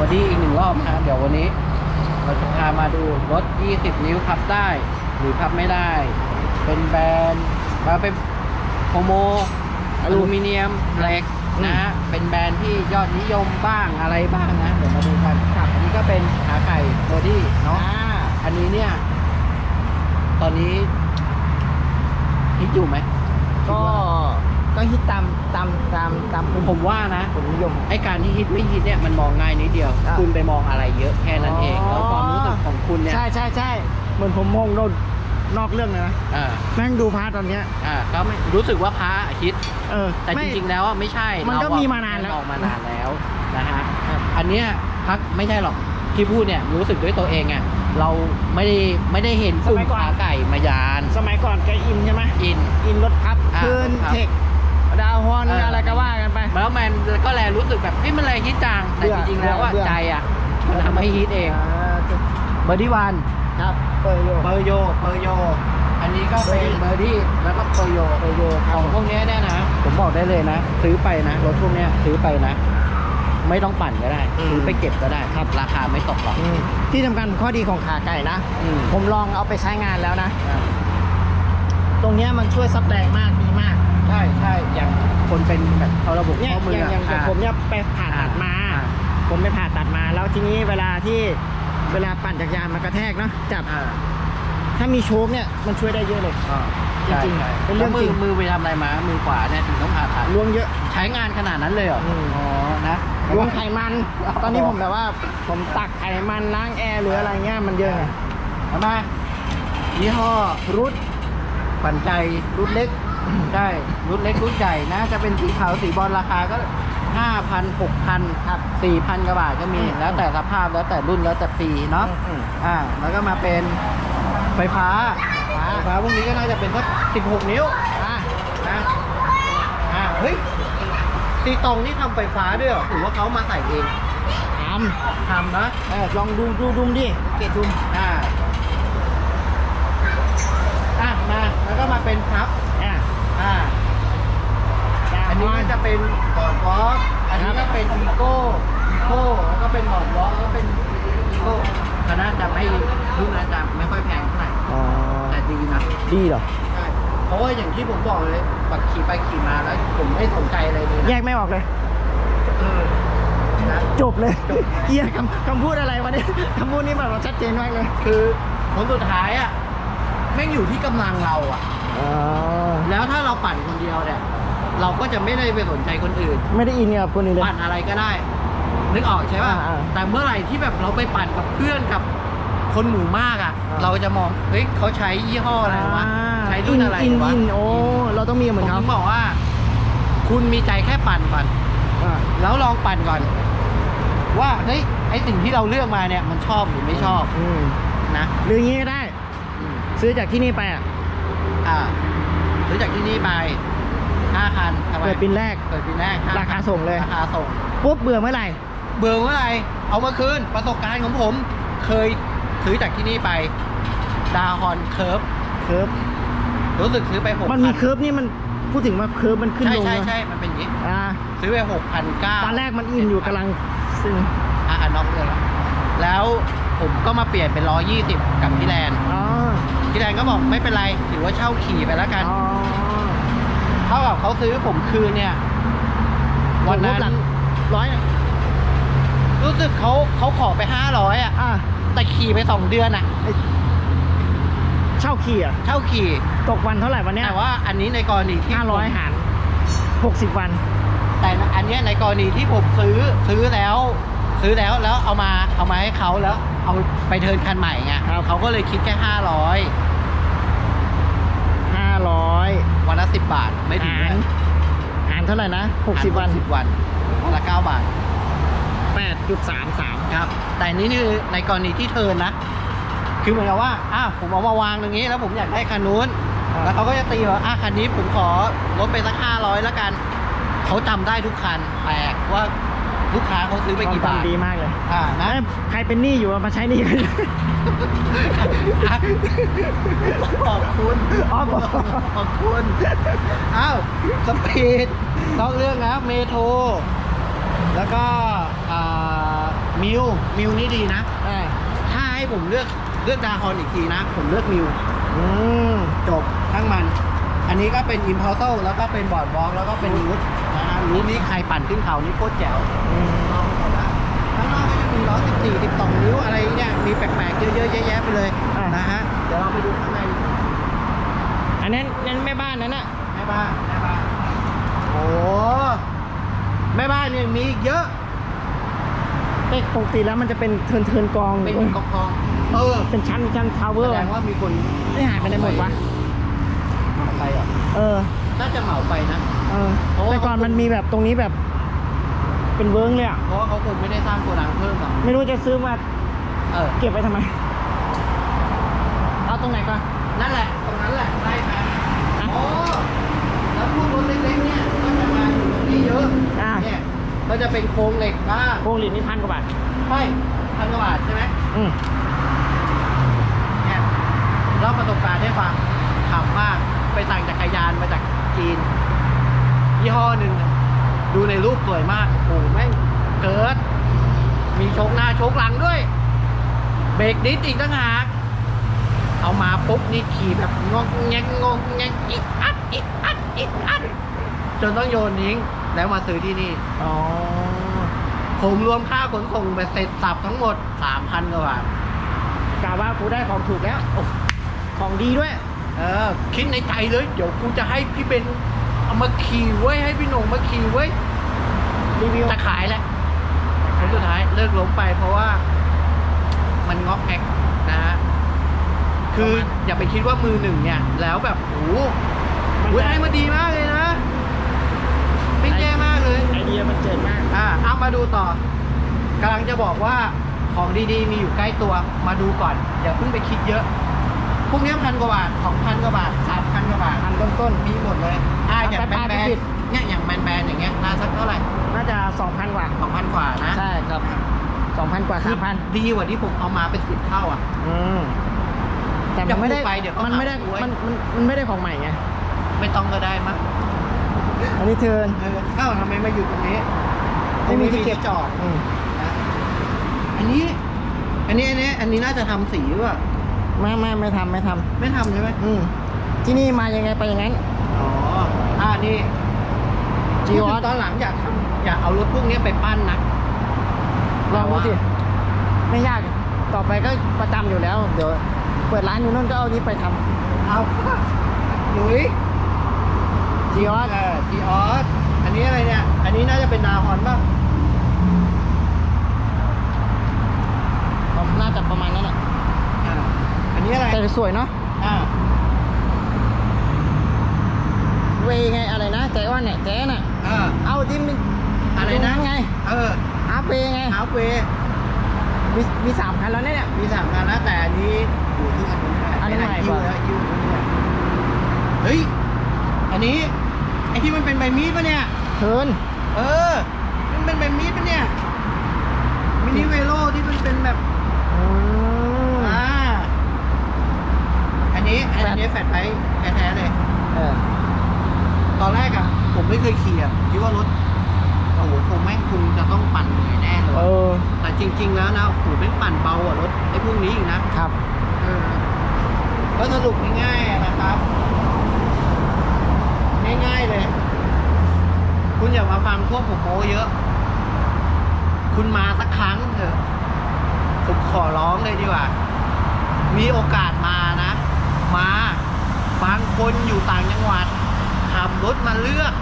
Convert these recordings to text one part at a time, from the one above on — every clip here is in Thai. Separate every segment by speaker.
Speaker 1: บอดี้อีกหนึ่งรอบนะฮะเดี๋ยววันนี้ เราจะพามาดูรถ 20 นิ้วพับได้ หรือพับไม่ได้ เป็นแบรนด์มาเป็นโฮโมอลูมิเนียมเหล็กนะฮะเป็นแบรนด์ที่ยอดนิยมบ้างอะไรบ้างนะ เดี๋ยวมาดูกันครับอันนี้ก็เป็นขาไก่บอดี้เนาะ
Speaker 2: อ่า
Speaker 1: อันนี้เนี่ย ตอนนี้ฮิตอยู่ไหม
Speaker 2: ก็ ก็ฮิตตามตามตามตาม
Speaker 1: ผมผมว่านะ
Speaker 2: ผมนิยม
Speaker 1: ไอการที่ฮิตไม่ฮิตเนี่ยมันมองง่ายนิดเดียว
Speaker 2: อะ
Speaker 1: คุณไปมองอะไรเยอะแค่นั้นเอง
Speaker 2: อ๋อ
Speaker 1: แล้วความรู้สึกของคุณเนี่ย
Speaker 2: ใช่ใช่ใช่เหมือนผมมองโดนนอกเรื่องเลยนะ
Speaker 1: อ่า
Speaker 2: แม่งดูพาร์ทตอนเนี้ย
Speaker 1: อ่าก็ไม่รู้สึกว่าพระฮิต
Speaker 2: เออ
Speaker 1: แต่จ
Speaker 2: ไม่
Speaker 1: ริงๆแล้วอะไม่ใช่
Speaker 2: มันก็
Speaker 1: เรอะ
Speaker 2: มีมานานแล้ว
Speaker 1: ออกมานานแล้วนะฮะอันเนี้ยพักไม่ใช่หรอกที่พูดเนี่ยรู้สึกด้วยตัวเองอะเราไม่ได้ไม่ได้เห็นกลุ่มขาไก่มายาน
Speaker 2: สมัยก่อนแกอินใช่ไหม
Speaker 1: อิน
Speaker 2: อินรถพับ
Speaker 1: อ่า
Speaker 2: คืน
Speaker 1: รถพับ
Speaker 2: เทค ดาวฮอน
Speaker 1: เอออ
Speaker 2: อะไรก็ว่ากันไป
Speaker 1: แล้วแมนก็แลรู้สึกแบบเฮ้ยมันอะไรฮิตจังแต่
Speaker 2: เบื่
Speaker 1: จ
Speaker 2: อ
Speaker 1: ริงๆแล้วว่า
Speaker 2: เบื่อ
Speaker 1: ใจอะมันทำให้ฮิตเอง
Speaker 2: อ่า
Speaker 1: เบอร์ดี้วัน
Speaker 2: ครับเปิดโย
Speaker 1: เบอร์โยเบอร์โยอันนี้ก็เป็นเบอร์ดี้แล้วก็เบอร์โยเบอร์โยของพวกเนี้ยเนี่ยนะ ผมบอกได้เลยนะ ซื้อไปนะรถพวกเนี้ยซื้อไปนะ ไม่ต้องปั่นก็ได้
Speaker 2: อืม
Speaker 1: ซื้อไปเก็บก็ได้ครับราคาไม่ตกหรอก
Speaker 2: อืมที่สำคัญข้อดีของขาไก่นะ
Speaker 1: อืม
Speaker 2: ผมลองเอาไปใช้งานแล้วนะ
Speaker 1: อ่า
Speaker 2: ตรงเนี้ยมันช่วยซับแรงมากดีมาก
Speaker 1: ใช่ใช่อย่างคนเป็นแบบเขาระบบ
Speaker 2: เนี่ย
Speaker 1: ข้อมื
Speaker 2: อ
Speaker 1: อย่าง
Speaker 2: อย่างอย่างผมเนี่ยไปผ่าตัดมา
Speaker 1: อ่า
Speaker 2: ผมไปผ่าตัดมาแล้วทีนี้เวลาที่เวลาปั่นจักรยานมันกระแทกเนาะจับ
Speaker 1: อ่า
Speaker 2: ถ้ามีโชคเนี่ยมันช่วยได้เยอะเลย
Speaker 1: อ่า
Speaker 2: จริงๆ
Speaker 1: ใช่
Speaker 2: เป็นเรื่อง
Speaker 1: แล้วมื
Speaker 2: จริ
Speaker 1: องมือไปทำอะไรมามือขวาเนี่ยถึงต้องผ่าตัด
Speaker 2: ล้วงเยอะ
Speaker 1: ใช้งานขนาดนั้นเลยเหรอ
Speaker 2: อืม
Speaker 1: อ๋อนะ
Speaker 2: ล้วงไขมัน ตอนนี้ผมแบบว่า ผมตักไขมันล้างแอร์หรืออะไรเงี้ยมันเยอะไง
Speaker 1: เอามายี่ห้อรุดปั่นใจรุดเล็ก ใช่รุดเล็กรุดใหญ่นะ จะเป็นสีขาวสีบอลราคาก็ห้าพันหกพันครับสี่พันกว่าบาทก็มี
Speaker 2: อืม
Speaker 1: แล้วแต่สภาพแล้วแต่รุ่นแล้วแต่ปีเนาะ
Speaker 2: อืม
Speaker 1: อ่า แล้วก็มาเป็นไฟฟ้า
Speaker 2: ฟ้า
Speaker 1: ไฟฟ้าพวกนี้ก็น่าจะเป็นสักสิบหกนิ้ว
Speaker 2: อะ
Speaker 1: นะอ่าเฮ้ยตีตรงนี่ทำไฟฟ้าด้วยเหรอหรือว่าเขามาใส่เอง
Speaker 2: ท
Speaker 1: ทำนะำ
Speaker 2: เออลองดูดูดุมดิเกตดุม
Speaker 1: อ่า อะ มา แล้วก็มาเป็นพับ
Speaker 2: อะ
Speaker 1: อ่า อันนี้ก็จะ เป็นบอร์ดวอล์กอันนี้ก็เป็นอีโก้อีโก้แล้วก็เป็นบอร์ดวอล์กแล้วก็เป็นอีโก้คณะจะไม่รุ่นนั้นจะไม่ค่อยแพงเท่าไหร่
Speaker 2: อ๋อ
Speaker 1: แต่ดีนะ
Speaker 2: ดีเหรอ
Speaker 1: ใช่เพราะว่าอย่างที่ผมบอกเลยปักขี่ไปขี่มาแล้ว ผมไม่สนใจอะไรเลย
Speaker 2: แย
Speaker 1: นะ
Speaker 2: กไม่ออกเลย
Speaker 1: เออนะ
Speaker 2: จบเลย
Speaker 1: จบ
Speaker 2: เกียคำคำพูดอะไรวะเนี่ยคำพูดนี้แบบว่าชัดเจนมากเลย
Speaker 1: คือผลสุดท้ายอะแม่งอยู่ที่กำลังเราอะ
Speaker 2: อ๋อ
Speaker 1: แล้วถ้าเราปั่นคนเดียวเนี่ย เราก็จะไม่ได้ไปสนใจคนอื่น
Speaker 2: ไม่ได้อินเนี่ยกับคนอื่นเลย
Speaker 1: ปั่นอะไรก็ได้ นึกออกใช่ป่ะ
Speaker 2: อ่าๆ
Speaker 1: แต่เมื่อไหร่ที่แบบเราไปปั่นกับเพื่อนกับคนหมู่มากอะ
Speaker 2: อ่า
Speaker 1: เราจะมอง เฮ้ยเขาใช้ยี่ห้ออะไรวะ ใช้รุ่นอะไร
Speaker 2: อิน
Speaker 1: วะ
Speaker 2: อินโอ้เราต้องมีเหมือน
Speaker 1: ผม
Speaker 2: เขา
Speaker 1: ถึงบอกว่า คุณมีใจแค่ปั่นก่อน
Speaker 2: อ่า
Speaker 1: แล้วลองปั่นก่อน ว่าเฮ้ยไอสิ่งที่เราเลือกมาเนี่ยมันชอบหรือไม่ชอบ
Speaker 2: อืม
Speaker 1: นะ
Speaker 2: หรืออย่างงี้ก็ได้
Speaker 1: อืม
Speaker 2: ซื้อจากที่นี่ไปอะ
Speaker 1: อ่าซื้อจากที่นี่ไป ห้าคันทำไม
Speaker 2: เปิดปีนแรก
Speaker 1: เปิดปีแรกห้
Speaker 2: ราคาส่งเลย
Speaker 1: ราคาส่ง
Speaker 2: ปุ๊บเบื่อเมื่อไหร่
Speaker 1: เบื่อเมื่อไหร่เอามาคืนประสบการณ์ของผม เคยซื้อจากที่นี่ไป ดาฮอนเคิร์ฟ
Speaker 2: เคิร์ฟ
Speaker 1: รู้สึกซื้อไปหก
Speaker 2: มันมีเคิร์ฟนี่มันพูดถึงว่าเคิร์ฟมันขึ้น
Speaker 1: ใช่
Speaker 2: ลง
Speaker 1: ใช่
Speaker 2: นะ
Speaker 1: ใช่มันเป็นอย่างนี้
Speaker 2: อ่า
Speaker 1: ซื้อไปหกพันเก้า
Speaker 2: ตอนแรกมันอินอยู่กำลังซึ่ง
Speaker 1: อะอะน็อกเลยละแล้วผมก็มาเปลี่ยนเป็นร้อยี่สิบกับพี่แลน
Speaker 2: อ๋อ
Speaker 1: พี่แลนก็บอกไม่เป็นไรถือว่าเช่าขี่ไปแล้วกัน
Speaker 2: อ๋อ
Speaker 1: เท่ากับเขาซื้อผมคืนเนี่ย วันนั้
Speaker 2: ผมลบหลั
Speaker 1: น
Speaker 2: กร้อยนะ
Speaker 1: รู้สึกเขาเขาขอไปห้าร้อยอะ
Speaker 2: อ่า
Speaker 1: แต่ขี่ไปสองเดือนอะ
Speaker 2: ไอ้เช่าขี่อะ
Speaker 1: เช่าขี่
Speaker 2: ตกวันเท่าไหร่วันเนี้ย
Speaker 1: แต่ว่าอันนี้ในกรณีที่
Speaker 2: ห้าร้อย
Speaker 1: ผม
Speaker 2: หารหกสิบวัน
Speaker 1: แต่อันเนี้ยในกรณีที่ผมซื้อซื้อแล้ว ซื้อแล้วแล้วเอามาเอามาให้เขาแล้ว เอาไปเทิร์นคันใหม่ไง
Speaker 2: ครับ
Speaker 1: เขาก็เลยคิดแค่ห้าร้อย
Speaker 2: ห้าร้อย
Speaker 1: วันละสิบบาท ไม่ถึง
Speaker 2: หารหารเท่าไหร่นะหกสิบวัน
Speaker 1: สิบวันวันละเก้าบาท
Speaker 2: แปดจุดสามสาม
Speaker 1: ครับ แต่นี่คือในกรณีที่เทิร์นนะ คือเหมือนกับว่าอ้าวผมเอามาวางตรงนี้ แล้วผมอยากได้คันนู้น แล้วเขาก็จะตีว่าอะคันนี้ผมขอลดไปสักห้าร้อยแล้วกัน เขาจำได้ทุกคันแปลกว่า ลูกค้าเขาซื้อไปกี่บาท
Speaker 2: ดีมากเลย
Speaker 1: อ่านะ
Speaker 2: นะ ใครเป็นหนี้อยู่มาใช้หนี้กัน
Speaker 1: ขอบคุณ
Speaker 2: อ๋อบอก
Speaker 1: ขอบคุณอ้าวสปีดนอกเรื่องนะเมโทรแล้วก็อ่ามิวมิวนี่ดีนะ
Speaker 2: อ่า
Speaker 1: ถ้าให้ผมเลือกเลือกดาฮอนอีกทีนะ ผมเลือกมิว
Speaker 2: อืม
Speaker 1: จบทั้งมัน อันนี้ก็เป็นอิมพอร์โตแล้วก็เป็นบอร์ดวอล์กแล้วก็เป็นรูทนะฮะ รูทนี้ใครปั่นขึ้นเขานี่โคตรแจ๋ว
Speaker 2: อืม
Speaker 1: ลองหมดละข้างนอกก็จะมีล้อ14 12นิ้วอะไรเนี่ยมีแปลกๆเยอะๆแยะๆไปเลยนะฮะเดี๋ยวเราไปดูข้างในดีกว่า
Speaker 2: อันนั้นนั่นแม่บ้านนั่นน่ะ
Speaker 1: แม่บ้านแม่บ้านโอ้แม่บ้านเนี่ยมีอีกเยอะ
Speaker 2: เอ๊ะปกติแล้วมันจะเป็นเทินเทินๆกอง
Speaker 1: เป็นกองกองๆเออ
Speaker 2: เป็นชั้นชั้นทาวเวอ
Speaker 1: แส
Speaker 2: ร์
Speaker 1: ดงว่ามีคน
Speaker 2: ไม่หายไปไหนหมดวะ
Speaker 1: เหมาไปอะ
Speaker 2: เออ
Speaker 1: น่าจะเหมาไปนะ
Speaker 2: เออ
Speaker 1: เพราะว่า
Speaker 2: แต่ก่อนมันมีแบบตรงนี้แบบ เป็นเวิร์งเลยอะ
Speaker 1: เพราะว่าเขาคงไม่ได้สร้างโกดังเพิ่มหรอก
Speaker 2: ไม่รู้จะซื้อมา
Speaker 1: เออ
Speaker 2: เก็บไว้ทำไม เอาตรงไหนก่อน
Speaker 1: นั่นแหละ ตรงนั้นแหละได้ไหม
Speaker 2: อะ
Speaker 1: โอ้แล้วพวกรถเล็กๆเนี่ยก็จะมาอยู่ตรงนี้เยอะ
Speaker 2: อะ
Speaker 1: เนี่ยก็จะเป็นโครงเหล็กบ้าง
Speaker 2: โครงหลีดนี่พันกว่าบาท
Speaker 1: ใช่พันกว่าบาทใช่ไหม
Speaker 2: อืม
Speaker 1: เนี่ยเล่าประสบการณ์ให้ฟังขำมากไปสั่งจักรยานมาจากจีน ยี่ห้อหนึ่งดูในรูปสวยมากโอ้โหแม่งเกิด มีโชกหน้าโชกหลังด้วย เบรกดิสอีกต่างหากเอามาปุ๊บนี่ขี่แบบงงแงงงงแงงอิดอัดอิดอัดอิดอัดจนต้องโยนทิ้งแล้วมาซื้อที่นี่
Speaker 2: อ๋อ
Speaker 1: ผมรวมค่าขนส่งไปเสร็จสับทั้งหมดสามพันกว่าบาท
Speaker 2: กล่าวว่ากูได้ของถูกแล้วโอ้ของดีด้วย
Speaker 1: เออ คิดในใจเลย เดี๋ยวกูจะให้พี่เบน เอามาขี่ไว้ยให้พี่หนงมาขี่ไว้ย
Speaker 2: รีวิว
Speaker 1: จะขายแหละแต่สุดท้ายเลิกล้มไปเพราะว่า มันงอกแงกนะฮะคืออย่าไปคิดว่ามือหนึ่งเนี่ย แล้วแบบโอ้โห
Speaker 2: มัน
Speaker 1: เว้ยไอ้มันดีมากเลยนะไม่แย่มากเลย
Speaker 2: ไอเดียมันเจ๋งมาก
Speaker 1: อ่าเอามาดูต่อกำลังจะบอกว่าของดีๆ มีอยู่ใกล้ตัวมาดูก่อน อย่าเพิ่งไปคิดเยอะ พวกเนี้พันกว่าบาทสองพันกว่าบาทสามพันกว่าบาท
Speaker 2: พันต้น
Speaker 1: มีหมดเลยอ่าอย่างแบ
Speaker 2: ไป
Speaker 1: น
Speaker 2: ๆ
Speaker 1: แบ
Speaker 2: ไป
Speaker 1: น
Speaker 2: ปิด
Speaker 1: เนี่ยอย่างแบนแบนอย่างเงี้ยราคาสักเท่าไหร่
Speaker 2: ๆ น่าจะสองพันกว่า
Speaker 1: สองพันกว่านะ
Speaker 2: ใช่ครับสองพันกว่า
Speaker 1: คื
Speaker 2: สามพัน
Speaker 1: ดีกว่าที่ผมเอามาเป็นสิบเท่าอะ
Speaker 2: อืม แต่มันไม่ได้
Speaker 1: อย่าพูดไปเดี๋ยวเขา
Speaker 2: มันไม่ได้
Speaker 1: หาว่าอวย
Speaker 2: มันมันมันไม่ได้ของใหม่ไง
Speaker 1: ไม่ต้องก็ได้มั้ง
Speaker 2: อันนี้เทิร์น
Speaker 1: เออเอ้าทำไมมาอยู่ตรงนี้
Speaker 2: ไม่มีที่เก็บ
Speaker 1: จอด
Speaker 2: อืม
Speaker 1: นะอันนี้ อันนี้ อันนี้ อันนี้น่าจะทำสีว่ะ
Speaker 2: ไม่ไม่ไม่ทำไม่ท
Speaker 1: ไม่ทำใช่ไหมำ
Speaker 2: อืมที่นี่มายังไงไปอย่างนั้น
Speaker 1: อ๋อ อ่านี่
Speaker 2: จีวอ
Speaker 1: พูดถึงตอนหลังอยากทำอยากเอารถพวกนี้ไปปั้นนะ
Speaker 2: ลองดูสิ ไม่ยาก ต่อไปก็ประจำอยู่แล้ว เดี๋ยว เปิดร้านอยู่นู่นก็เอานี้ไปท
Speaker 1: เอาหลุยำ
Speaker 2: จีออส
Speaker 1: เออจีออสอันนี้อะไรเนี่ย อันนี้น่าจะเป็นดาวฮอนป่ะ
Speaker 2: น่าจะประมาณนั้นแหละ
Speaker 1: อ่า อั นนี้อะไร
Speaker 2: แต่สวยเนาะ
Speaker 1: อ่า
Speaker 2: เวไงอะไรนะใจอ้อนเนี่ยแจ๊น่ะ
Speaker 1: อ่า
Speaker 2: เอาที่มัน
Speaker 1: อะไรนะ
Speaker 2: ตงไง
Speaker 1: เออ
Speaker 2: อาเปไง
Speaker 1: ฮาร์ฟเวย์
Speaker 2: มีมีสามคันแล้วเนี่ย
Speaker 1: มีสามคันนะแต่อันนี้อยู่ที่อันนู้น
Speaker 2: อันนี้
Speaker 1: ไห
Speaker 2: ใหม่
Speaker 1: ยิ
Speaker 2: ก
Speaker 1: ว
Speaker 2: ว่า
Speaker 1: แล้วยิวแล้วเฮ้ยอันนี้ไอที่มันเป็นใบมีดปะเนี่ย
Speaker 2: เทิร์น
Speaker 1: เออมันเป็นใบมีดปะเนี่ยมินิเวโรที่มันเป็นแบบ
Speaker 2: อืม
Speaker 1: อ่า อั นนี้อันนี้แฟลตไทยแท้ๆเลย
Speaker 2: เออ
Speaker 1: ตอนแรกอะผมไม่เคยขี่อะคิดว่ารถโอ้โหคงแม่งคงจะต้องปั่นเหนื่อยแน่เลย
Speaker 2: เอ
Speaker 1: ว่ะ
Speaker 2: อ
Speaker 1: แต่จริง ๆ แล้วนะโอ้โหแม่งปั่นเบากว่า รถไอ้พวกนี้อีกนะ
Speaker 2: ครับ
Speaker 1: เออก็สรุปง่ายๆอะนะครับ ง่ายๆเลย คุณอย่ามาฟังพวกผมโม้เยอะ คุณมาสักครั้งเถอะผมขอร้องเลยดีกว่า มีโอกาสมานะ มา บางคนอยู่ต่างจังหวัดขับรถมาเลือก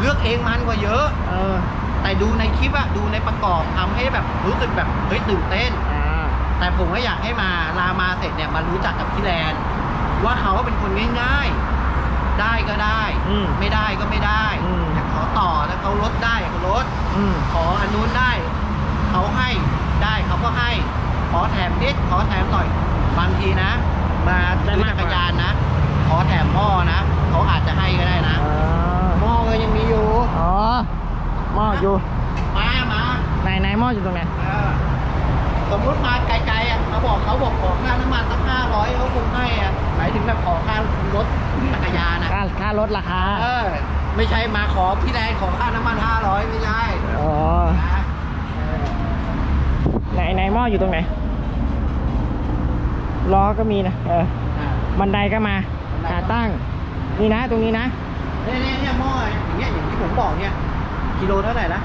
Speaker 1: เลือกเองมันกว่าเยอะ
Speaker 2: เออ
Speaker 1: แต่ดูในคลิปอะดูในประกอบทำให้แบบรู้สึกแบบเฮ้ยตื่นเต้น
Speaker 2: อ่า
Speaker 1: แต่ผมก็อยากให้มาลามาเสร็จเนี่ยมารู้จักกับพี่แลนว่าเขาเป็นคนง่ายๆ ได้ก็ได้
Speaker 2: อืม
Speaker 1: ไม่ได้ก็ไม่ได้
Speaker 2: อืม
Speaker 1: แต่เขาต่อแล้วเขาลดได้เขาลด
Speaker 2: อืม
Speaker 1: ขออันนู้นได้ เขาให้ได้เขาก็ให้ ขอแถมนิดขอแถมหน่อยบางทีนะ มา
Speaker 2: ได้
Speaker 1: ซื้อ
Speaker 2: มาก
Speaker 1: จั
Speaker 2: ก
Speaker 1: ก
Speaker 2: ว่า
Speaker 1: รยานนะ ขอแถมหม้อนะเขาอาจจะให้ก็ได้นะ
Speaker 2: อ่า
Speaker 1: หม้อก็ยังมีอยู่
Speaker 2: อ๋อหม้ออยู่
Speaker 1: มามา
Speaker 2: ไหนไหนหม้ออยู่ตรงไหน
Speaker 1: เออสมมติมาไกลๆอะเขาบอกเขาบอกขอค่าน้ำมันสักห้าร้อยเขาคงให้อะหมายถึงแบบขอค่ารถจักรยานนะ
Speaker 2: ค่าค่ารถราคา
Speaker 1: เออ ไม่ใช่มาขอพี่แดงขอค่าน้ำมันห้าร้อยไม่ใช่
Speaker 2: อ๋อ
Speaker 1: นะเออ
Speaker 2: หม้ออยู่ตรงไหน ล้อก็มีนะเออ
Speaker 1: อ่า
Speaker 2: บันไดก็มา
Speaker 1: บันไดก็
Speaker 2: ขาตั้ง นี่นะตรงนี้นะ
Speaker 1: เนี่ยเนี่ยเนี่ยหม้ออย่างเงี้ยอย่างที่ผมบอกเนี่ยกิโลเท่าไหร่นะ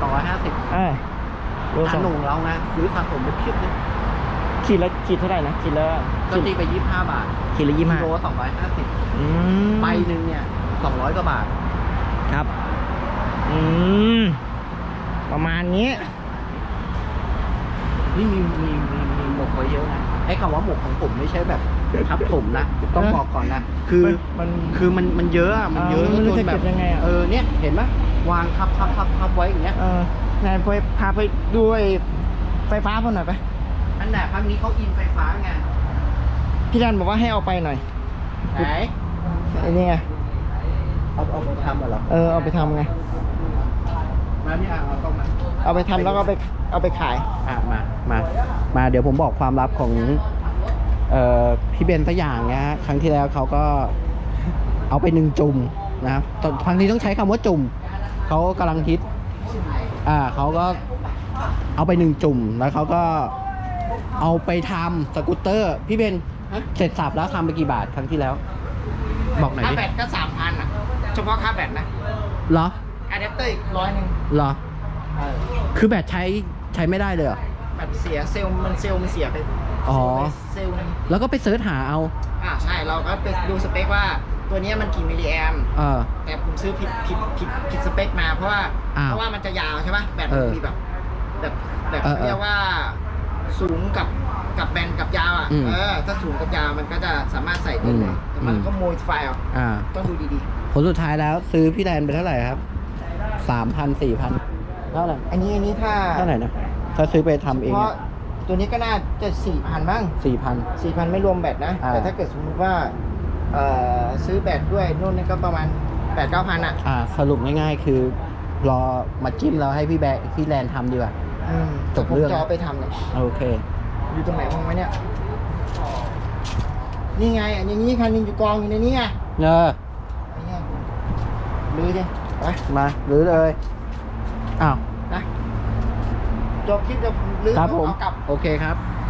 Speaker 1: สองร้อยห้าสิบ
Speaker 2: เออดูส
Speaker 1: ทา
Speaker 2: อง
Speaker 1: หนุ่งเรานะซื้อทางผมไปเพียบเลย
Speaker 2: ขีดละขีดเท่าไหร่นะขีดละ
Speaker 1: ก็
Speaker 2: ขีด
Speaker 1: ตีไปยี่สิบห้าบาท
Speaker 2: ขีดละยี่สิบ
Speaker 1: กิ
Speaker 2: ห้า
Speaker 1: โลสองร้อยห้าสิบ
Speaker 2: อืม
Speaker 1: ใบหนึ่งเนี่ยสองร้อยกว่าบาท
Speaker 2: ครับ อืม ประมาณนี้
Speaker 1: นี่มีมีมีมีหมกไว้เยอะนะ ไอ้คำว่าหมกของผมไม่ใช่แบบทับผมนะ ต้องบอกก่อนนะ คือ
Speaker 2: มัน
Speaker 1: คือมันมันเยอะอะมันเยอะ
Speaker 2: เออไม่รู้
Speaker 1: จ
Speaker 2: จะ
Speaker 1: นแบ
Speaker 2: เก็
Speaker 1: บบ
Speaker 2: ยังไงอะ
Speaker 1: เออเนี่ยเห็นไหมวางทับทับทับทับไว้อย่างเงี้ย
Speaker 2: เออไหนายไปพาไปดูไอ้ไฟฟ้าพวกหน่อยไป
Speaker 1: อันไหนครั้งนี้เขาอินไฟฟ้าไง
Speaker 2: พี่ดันบอกว่าให้เอาไปหน่อย
Speaker 1: ไหน
Speaker 2: ไอ้นี่ไง
Speaker 1: เอาเอาไปทำเหรอ
Speaker 2: เออเอาไปทำไง
Speaker 1: มาเนี่ยเอาตรงมา
Speaker 2: เอาไปทำแล้วก็เอาไปเอาไปขาย
Speaker 1: อะมามามาเดี๋ยวผมบอกความลับของเอ่อพี่เบนสักอย่างนะฮะครั้งที่แล้วเขาก็เอาไปหนึ่งจุ่มนะครับตอนครั้งนี้ต้องใช้คำว่าจุ่มเขากำลังฮิตอ่าเขาก็เอาไปหนึ่งจุ่มแล้วเขาก็เอาไปทำสกูตเตอร์ พี่เบนเสร็จสับแล้วทำไปกี่บาทครั้งที่แล้ว บอกหน่อย
Speaker 2: ค่า
Speaker 1: ดิ
Speaker 2: แบตก็สามพันอะ เฉพาะค่าแบตนะ
Speaker 1: เหรอ
Speaker 2: อะแดป เตอร์อีกร้อยหนึ่ง
Speaker 1: เหรอคือแบตใช้ใช้ไม่ได้เลยเหรอ
Speaker 2: แบตเสียเซลล์มันเซลล์มันเสียไป
Speaker 1: อ๋อ
Speaker 2: เซลล์หนึง
Speaker 1: แล้วก็ไปเสิร์ชหาเอา
Speaker 2: อ่าใช่เราก็ไปดูสเปคว่าตัวเนี้ยมันกี่มิลลิแอม
Speaker 1: เออ
Speaker 2: แต่ผมซื้อผิดผิดผิดผิดสเปคมาเพราะว่า
Speaker 1: อ้าว
Speaker 2: เพราะว่ามันจะยาวใช่ปะแบต
Speaker 1: เอ
Speaker 2: มัน
Speaker 1: อ
Speaker 2: มีแบบแบบแบบ
Speaker 1: เออเออ
Speaker 2: เรียกว่าสูงกับกับแบนกับยาวอะ
Speaker 1: อืม
Speaker 2: เออถ้าสูงกับยาวมันก็จะสามารถใส่ได้เลย
Speaker 1: อืม
Speaker 2: แต่มัน
Speaker 1: อืม
Speaker 2: ก็โมดิฟายเอา
Speaker 1: อ่า
Speaker 2: ต้องดูดี
Speaker 1: ผลสุดท้ายแล้วซื้อพี่แดนไปเท่าไหร่ครับ สามพันสี่พันเท่าไหร่
Speaker 2: ๆอันนี้อันนี้ถ้า
Speaker 1: เท่าไหร่นะถ้าซื้อไปทำเอง
Speaker 2: เพราะตัวนี้ก็น่าจะสี่พันบ้าง
Speaker 1: สี่พัน
Speaker 2: สี่พันไม่รวมแบตนะ
Speaker 1: อ่า
Speaker 2: แต่ถ้าเกิดสมมติว่าเอ่อซื้อแบตด้วยนู่นนี่ก็ประมาณแปดเก้าพันอะ
Speaker 1: อ่าสรุปง่ายๆคือ รอมาจิ้มแล้วให้พี่แบกพี่แลนทำดีกว่า
Speaker 2: อืม
Speaker 1: จบเรื่อง
Speaker 2: ผมจะเอาไปทำเนี่ย
Speaker 1: โอเค
Speaker 2: อยู่ตรงไหนบ้างไหมเนี่ยนี่ไงอันนี้คันหนึงอยู่กองอยู่ในนี้ไง
Speaker 1: เออ
Speaker 2: ไอ้เนี่ยลือดิ ไป
Speaker 1: มาหรือเลยอ้าว
Speaker 2: นะจบคลิปจะลือ
Speaker 1: ครับผม
Speaker 2: เอากลับ
Speaker 1: โอเคครับ
Speaker 2: ค